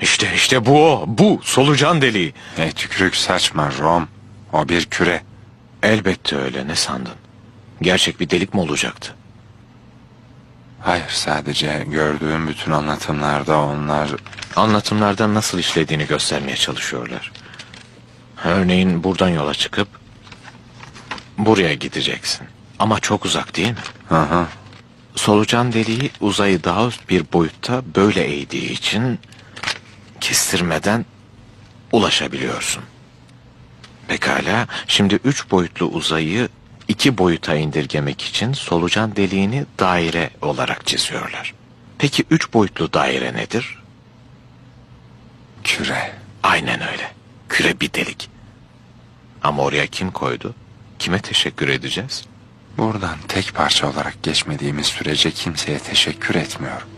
İşte işte bu o. Bu solucan deliği. E tükürük saçma Rom. O bir küre. Elbette öyle ne sandın? Gerçek bir delik mi olacaktı? Hayır sadece gördüğüm bütün anlatımlarda onlar... Anlatımlardan nasıl işlediğini göstermeye çalışıyorlar. Örneğin buradan yola çıkıp buraya gideceksin. Ama çok uzak değil mi? Hı hı. Solucan deliği uzayı daha üst bir boyutta böyle eğdiği için kestirmeden ulaşabiliyorsun. Pekala, şimdi üç boyutlu uzayı iki boyuta indirgemek için solucan deliğini daire olarak çiziyorlar. Peki üç boyutlu daire nedir? Küre. Aynen öyle. Küre bir delik. Ama oraya kim koydu? Kime teşekkür edeceğiz? Buradan tek parça olarak geçmediğimiz sürece kimseye teşekkür etmiyorum.